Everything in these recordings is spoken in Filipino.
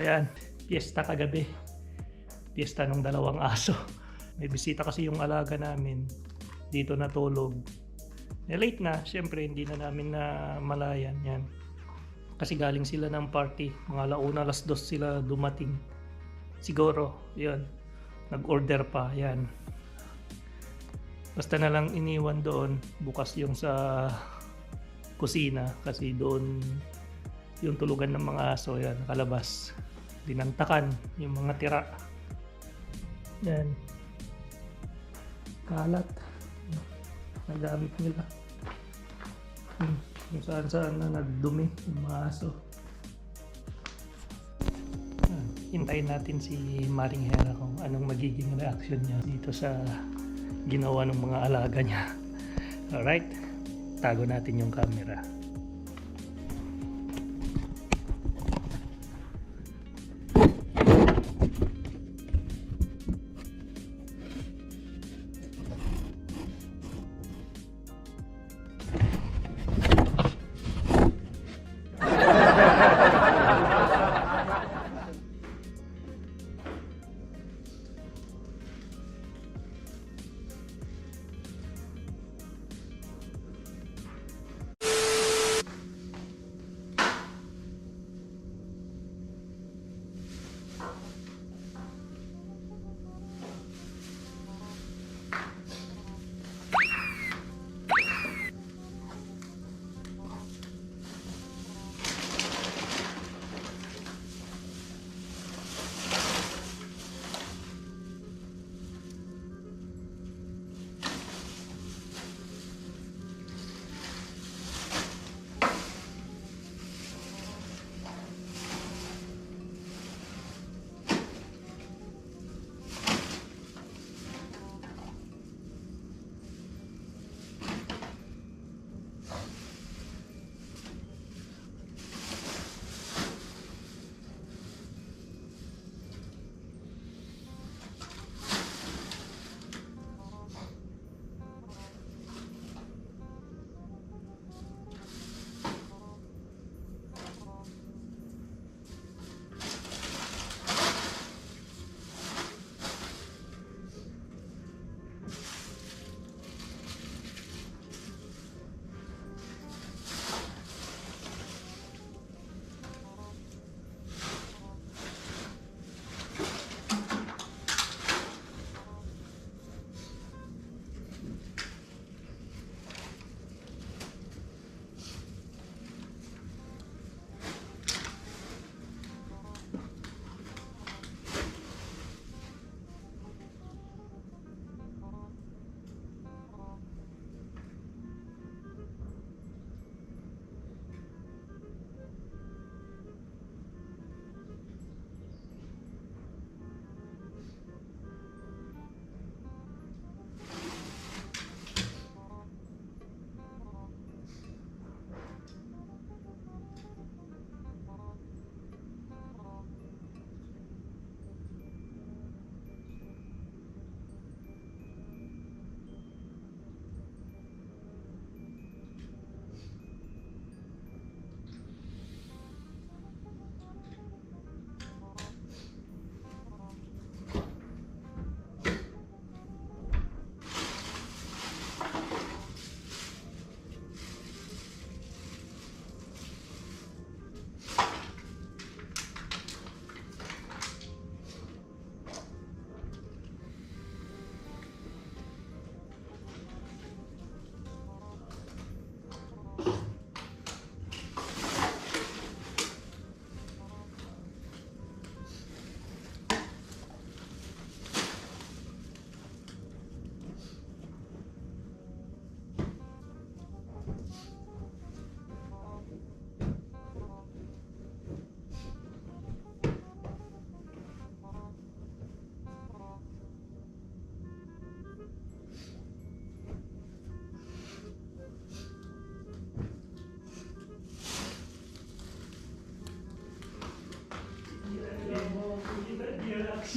Yan, piyesta kagabi. Piyesta ng dalawang aso. May bisita kasi yung alaga namin. Dito natulog. Eh, late na, syempre hindi na namin na malayan yan. Kasi galing sila ng party. Mga launa, alas dos sila dumating. Siguro, yun. Nag-order pa, yan. Basta na lang iniwan doon. Bukas yung sa kusina. Kasi doon yung tulugan ng mga aso, yan, nakalabas. Dinantakan yung mga tira. Yan. Kalat. Nagamit nila. Hmm. Kung saan saan na nagdumi yung mga aso. Ah, Hintayin natin si Maring Hera kung anong magiging reaction niya dito sa ginawa ng mga alaga niya. Alright, tago natin yung camera.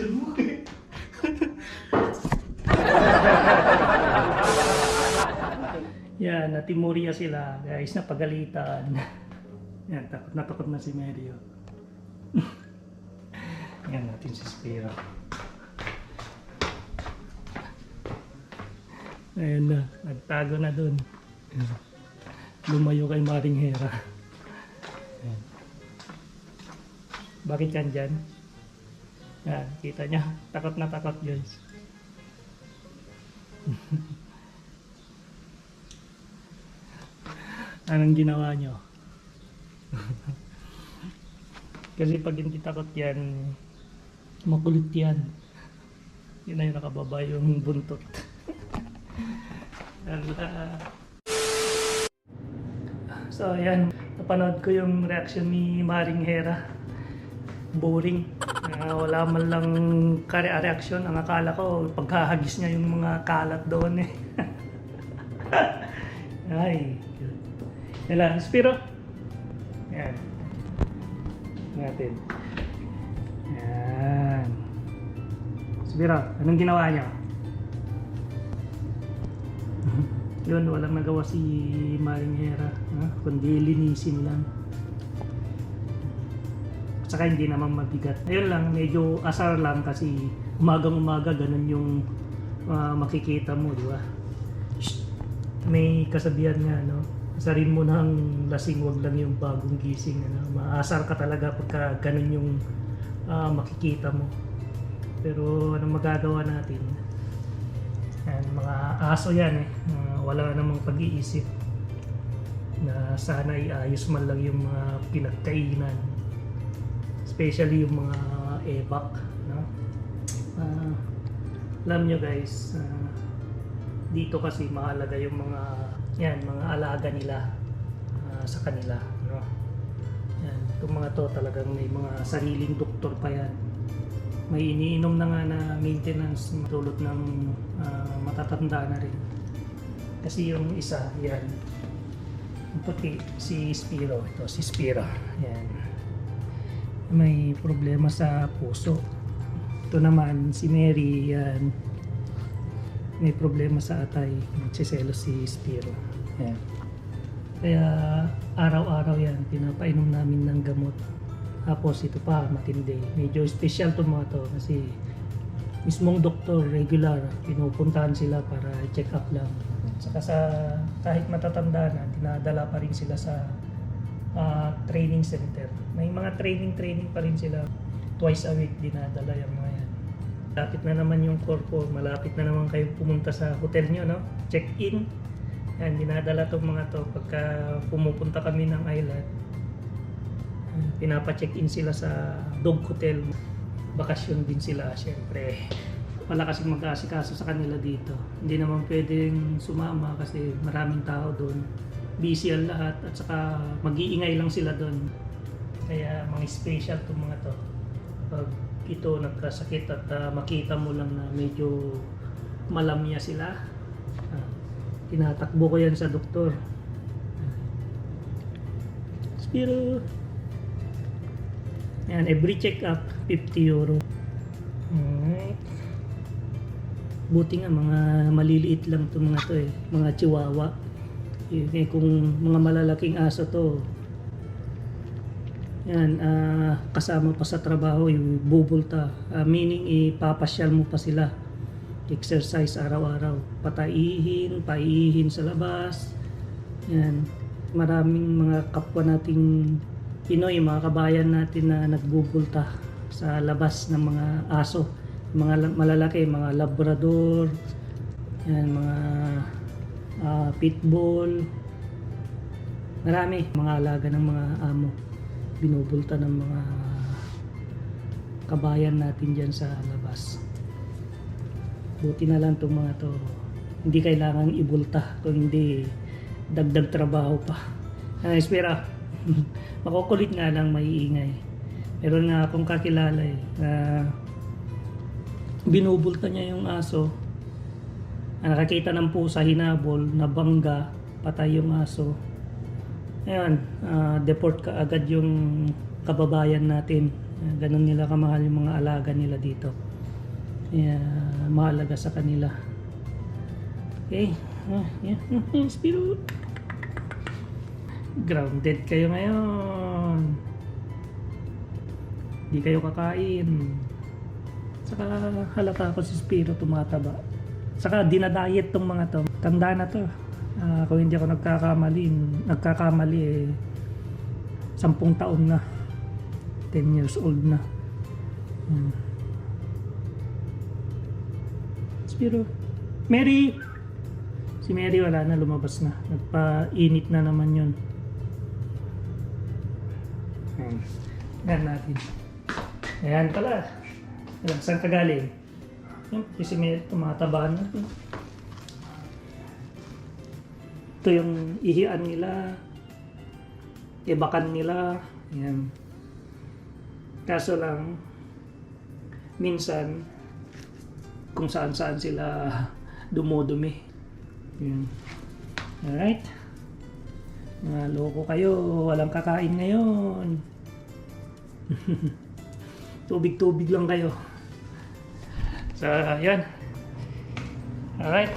Eh. Yan, natimurya sila. Guys, napagalitan. Yan, takot na takot na si Mario. Yan natin si Spira. Ayan na, nagtago na dun. Lumayo kay Maring Hera. Ayan. Bakit yan dyan? Yan, kita niya. Takot na takot guys. Anong ginawa nyo? Kasi pag hindi takot yan, makulit yan. Yun na yung nakababa yung buntot. Ala. so ayan, napanood ko yung reaction ni Maring Hera. Boring. Ah, wala man lang kare-reaction. Ang akala ko, pagkahagis niya yung mga kalat doon eh. Ay. Yan Spiro. Yan. Natin. Yan. Spiro, anong ginawa niyo? Yun, walang nagawa si Maring Hera. Ha? Kundi linisin lang. At saka hindi naman mabigat. Ayun lang, medyo asar lang kasi umagang umaga ganun yung ah, makikita mo, di ba? May kasabihan nga, no? Asarin mo ng lasing, wag lang yung bagong gising. Ano? Maasar ka talaga pagka ganun yung ah, makikita mo. Pero anong magagawa natin? Yan, mga aso yan eh. Ah, wala namang pag-iisip na sana iayos man lang yung mga pinagkainan. Especially yung mga ebak. No? Ah, alam nyo guys, ah, dito kasi mahalaga yung mga yan, mga alaga nila ah, sa kanila. No? Yan, itong mga to talagang may mga sariling doktor pa yan may iniinom na nga na maintenance dulot ng ah, matatanda na rin. Kasi yung isa, yan. Puti, si Spiro. Ito, si Spira. Yan. May problema sa puso. Ito naman, si Mary, yan. May problema sa atay. Nagsiselos si Spiro. Yan. Kaya araw-araw yan, pinapainom namin ng gamot. Tapos ito pa, matindi. Medyo special to mga to kasi mismong doktor regular pinupuntahan sila para check up lang. Saka sa kahit matatanda na, dinadala pa rin sila sa ah, training center. May mga training-training pa rin sila. Twice a week dinadala yung mga yan. Malapit na naman yung corpo, malapit na naman kayo pumunta sa hotel nyo, no? Check-in. Yan, dinadala tong mga to pagka pumupunta kami ng island pinapa-check-in sila sa dog hotel. Bakasyon din sila, syempre. Wala kasing mag-aasikaso sa kanila dito. Hindi naman pwedeng sumama kasi maraming tao doon. Busy ang lahat at saka mag-iingay lang sila doon. Kaya mga special to mga to. Pag ito nagkasakit at ah, makita mo lang na medyo malamya sila, ah, tinatakbo ko yan sa doktor. Spiro, yan, every check-up, 50 euro. Alright. Buti nga, mga maliliit lang to mga to eh. Mga chihuahua. Eh, kung mga malalaking aso to, yan, ah, kasama pa sa trabaho, yung bubulta. Ah, meaning, ipapasyal mo pa sila. Exercise araw-araw. Pataihin, paihin sa labas. Yan. Maraming mga kapwa nating Pinoy, mga kabayan natin na nagbubulta sa labas ng mga aso, mga la- malalaki, mga labrador, yan, mga ah, pitbull, marami, mga alaga ng mga amo, binubulta ng mga kabayan natin dyan sa labas. Buti na lang itong mga to, hindi kailangan ibulta, kung hindi dagdag trabaho pa. Ah, espera, makukulit nga lang maiingay. Meron nga akong kakilala eh, na binubulta niya yung aso. Ah, nakakita ng pusa, hinabol, nabangga, patay yung aso. Ayan, ah, deport ka agad yung kababayan natin. Ah, Ganun nila kamahal yung mga alaga nila dito. Kaya mahalaga sa kanila. Okay, ah, yeah, Spiro grounded kayo ngayon Di kayo kakain. Saka halata ko si Spiro tumataba. Saka dinadayet tong mga to. Tanda na to. Ah, kung hindi ako nagkakamali, nagkakamali eh, sampung taon na. 10 years old na. Hmm. Spiro. Mary! Si Mary wala na, lumabas na. Nagpa-init na naman yun. Hmm. Yan natin. Ayan pala. Alam, saan ka galing? Yan, kasi may tumataba na ito. Yung ihian nila. Ibakan nila. Yan. Kaso lang, minsan, kung saan saan sila dumudumi. Yan. Alright. Mga loko kayo, walang kakain ngayon. Tubig-tubig lang kayo. So, yan. Alright.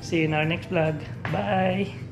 See you in our next vlog. Bye!